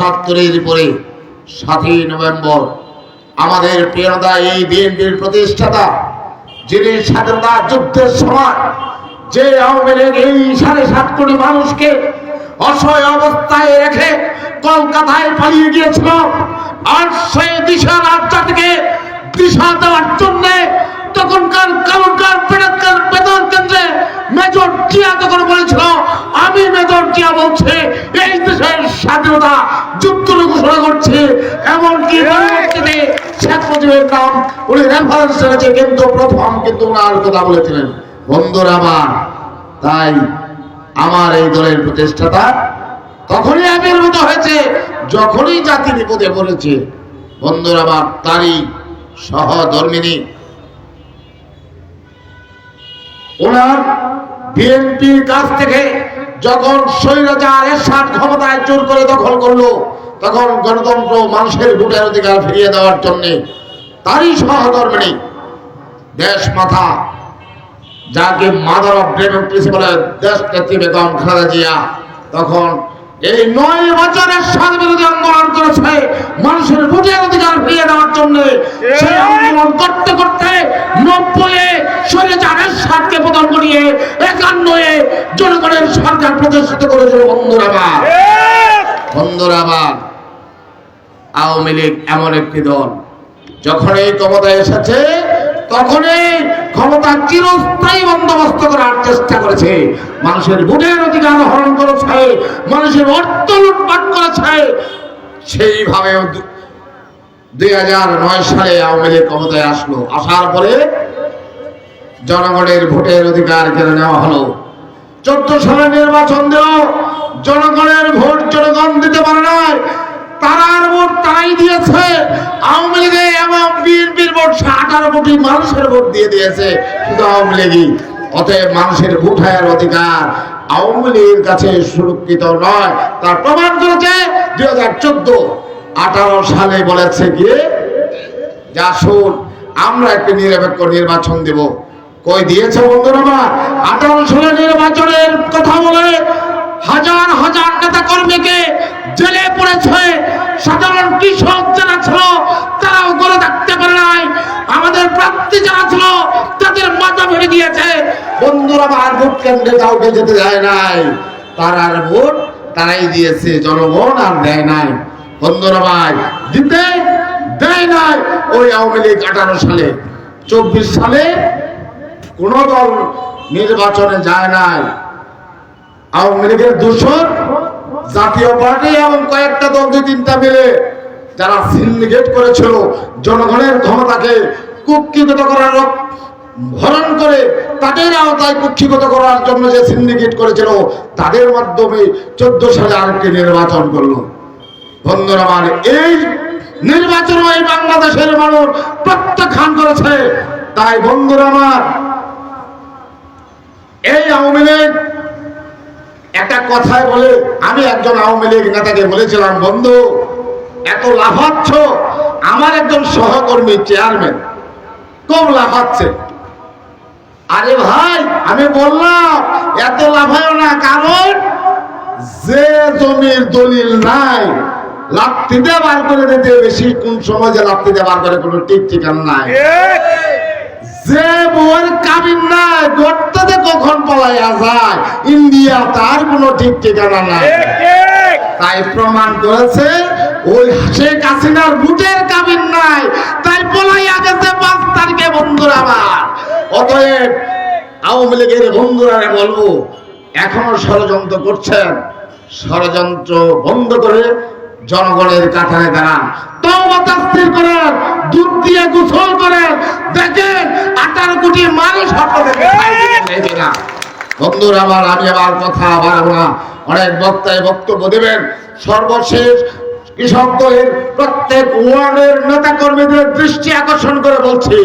পঁচাত্তরের পরে সাতই নভেম্বর আমাদের প্রিয়তা এই বিএনপির প্রতিষ্ঠাতা, যিনি স্বাধীনতা যুদ্ধের সময় যে আওয়ামী লীগ এই সাড়ে সাত কোটি মানুষকে অসহায় অবস্থায় রেখে কলকাতায় পালিয়ে গিয়েছিল, আর সেই দিশা রাজ্যা থেকে দিশা দেওয়ার জন্য তখনকার কালকার পেটাকার কেন্দ্রে মেজর তখন বলেছিল, আমি মেজর বলছে, এই দেশের স্বাধীনতা ঘোষণা এমনকি শেখ মুজিবের নাম উনি রেফারেন্স কিন্তু প্রথম কিন্তু ওনার কথা বলেছিলেন, বন্ধুরা আমার, তাই আমার এই দলের প্রতিষ্ঠাতা তখনই আবির্ভূত হয়েছে, যখনই জাতি বিপদে পড়েছে। বন্ধুরা আমার, তারই সহধর্মিনী ওনার বিএনপির কাছ থেকে যখন স্বৈরাচার, এরশাদ ক্ষমতায় জোর করে দখল করল, তখন গণতন্ত্র মানুষের ভোটের অধিকার ফিরিয়ে দেওয়ার জন্য তারই সহধর্মিনী দেশ মাথা যাকে মাদার অফ ডেমোক্রেসি বলে দেশ নেত্রী বেগম খালেদা জিয়া, তখন এই নয় বছরের স্বাধীন বিরোধী আন্দোলন করেছে, মানুষের ভোটের অধিকার ফিরিয়ে দেওয়ার জন্য সেই আন্দোলন করতে করতে নব্বই করিয়ে একান্নয়ে জনগণের সরকার প্রতিষ্ঠিত করেছিল বন্ধুরা আমার আওয়ামী লীগ এমন একটি দল। যখন এই ক্ষমতায় এসেছে তখনই ক্ষমতা চিরস্থায়ী বন্দোবস্ত করার চেষ্টা করেছে। মানুষের ভোটের অধিকার হরণ করেছে মানুষের অর্থ লুটপাট করেছে। সেইভাবে দুই হাজার নয় সালে আওয়ামী লীগ ক্ষমতায় আসলো। আসার পরে জনগণের ভোটের অধিকার কেড়ে নেওয়া হলো? চোদ্দ সালে নির্বাচন দিল জনগণের ভোট জনগণ দিতে পারে নাই। তারার ভোট তারাই দিয়েছে। আওয়ামী লীগে এবং বিএনপির ভোট আঠারো কোটি মানুষের ভোট দিয়ে দিয়েছে। শুধু আওয়ামী লীগই, অতএব মানুষের ভোটের অধিকার আওয়ামী লীগের কাছে সুরক্ষিত নয়। তার প্রমাণ করেছে দুই হাজার চোদ্দ। আঠারো সালে বলেছে গিয়ে, যা শুন, আমরা একটি নিরপেক্ষ নির্বাচন দেব। কই দিয়েছে বন্ধুরা আমার আঠারো সালে নির্বাচনের কথা বলে হাজার হাজার নেতা কর্মীকে জেলে পড়েছে। সাধারণ কৃষক যারা ছিল, তারাও গলে থাকতে পারে নাই। আমাদের প্রার্থী যারা ছিল, তাদের মাথা ভেঙে দিয়েছে। বন্ধুরা আমার ভোট কেন্দ্রে কাউকে যেতে যায় নাই। তারার ভোট তারাই দিয়েছে, জনগণ আর দেয় নাই। বন্ধুরা ভাই দিতে দেয় নাই। ওই আওয়ামী লীগ আঠারো সালে, চব্বিশ সালে কোন দল নির্বাচনে যায় নাই। আওয়ামী লীগের দূষণ জাতীয় পার্টি এবং কয়েকটা দল, দুই, তিনটা মিলে যারা সিন্ডিকেট করেছিল, জনগণের ক্ষমতাকে কুক্ষিগত করার ভরণ করে তাদের আওতায় কুক্ষিগত করার জন্য যে সিন্ডিকেট করেছিল, তাদের মাধ্যমে চোদ্দ সালে নির্বাচন করল। বন্ধুরা, আমার এই নির্বাচন এই বাংলাদেশের মানুষ প্রত্যাখ্যান করেছে। তাই বন্ধুরা, আমার এই আওয়ামী লীগ, একটা কথায় বলে, আমি একজন আওয়ামী লীগ নেতাকে বলেছিলাম, বন্ধু, এত লাফাচ্ছ? আমার একজন সহকর্মী চেয়ারম্যান, কম লাফাচ্ছে। আরে ভাই, আমি বললাম, এত লাফায় না, কারণ যে জমির দলিল নাই লাপ্তিতে বার করে দিতে বেশি কোন সময় যে লাপ্তিতে বার করে কোনো ঠিক ঠিকানা নাই। যে বউয়ের কাবিন নাই গর্ততে কখন পলাইয়া যায়? ইন্ডিয়া তার কোনো ঠিক ঠিকানা নাই। তাই প্রমাণ করেছে ওই শেখ হাসিনার বুটের কাবিন নাই। তাই পলাইয়া গেছে পাঁচ তারিখে বন্ধুরা আমার। অতএব আওয়ামী লীগের বন্ধুরা বলব এখনও ষড়যন্ত্র করছেন। ষড়যন্ত্র বন্ধ করে জনগণের কাঠারে দাঁড়ান। তওবা তাফসীর করেন। দুধ দিয়ে গোসল করেন দেখেন আঠারো কোটি মানুষ আপনাদেরকে না। বন্ধুরা আমার আমি আমার কথা বাড়াবো না। অনেক বক্তায় বক্তব্য দেবেন। সর্বশেষ কৃষক দলের প্রত্যেক ওয়ার্ডের নেতা কর্মীদের দৃষ্টি আকর্ষণ করে বলছি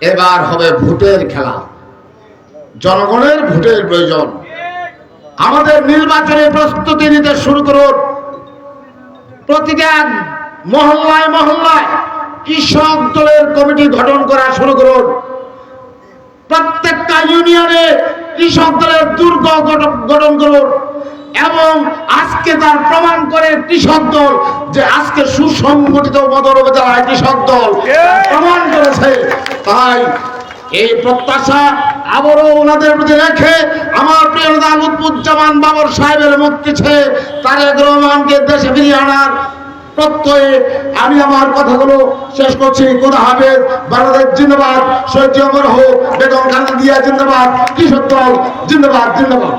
এবার হবে ভোটের খেলা। জনগণের ভোটের প্রয়োজন। আমাদের নির্বাচনে প্রস্তুতি নিতে শুরু করুন। প্রতিটা মহল্লায় মহল্লায় কৃষক দলের কমিটি গঠন করা শুরু করুন। প্রত্যেকটা ইউনিয়নে কৃষক দলের দুর্গ গঠন- করুন এবং আজকে তার প্রমাণ করে কৃষক দল যে আজকে সুসংগঠিত বদর উপজেলায় কৃষক দল প্রমাণ করেছে। তাই এই প্রত্যাশা আবারও ওনাদের প্রতি রেখে আমার প্রিয় নেতা লুৎফুজ্জামান বাবর সাহেবের মুক্তি ছেড়ে তারেক রহমানকে দেশে ফিরিয়ে আনার প্রত্যয়ে আমি আমার কথাগুলো শেষ করছি। কোথা হাবের বাংলাদেশ জিন্দাবাদ সৈয়দ অমর হোক, বেগম খালেদা দিয়া জিন্দাবাদ, কৃষক দল জিন্দাবাদ জিন্দাবাদ।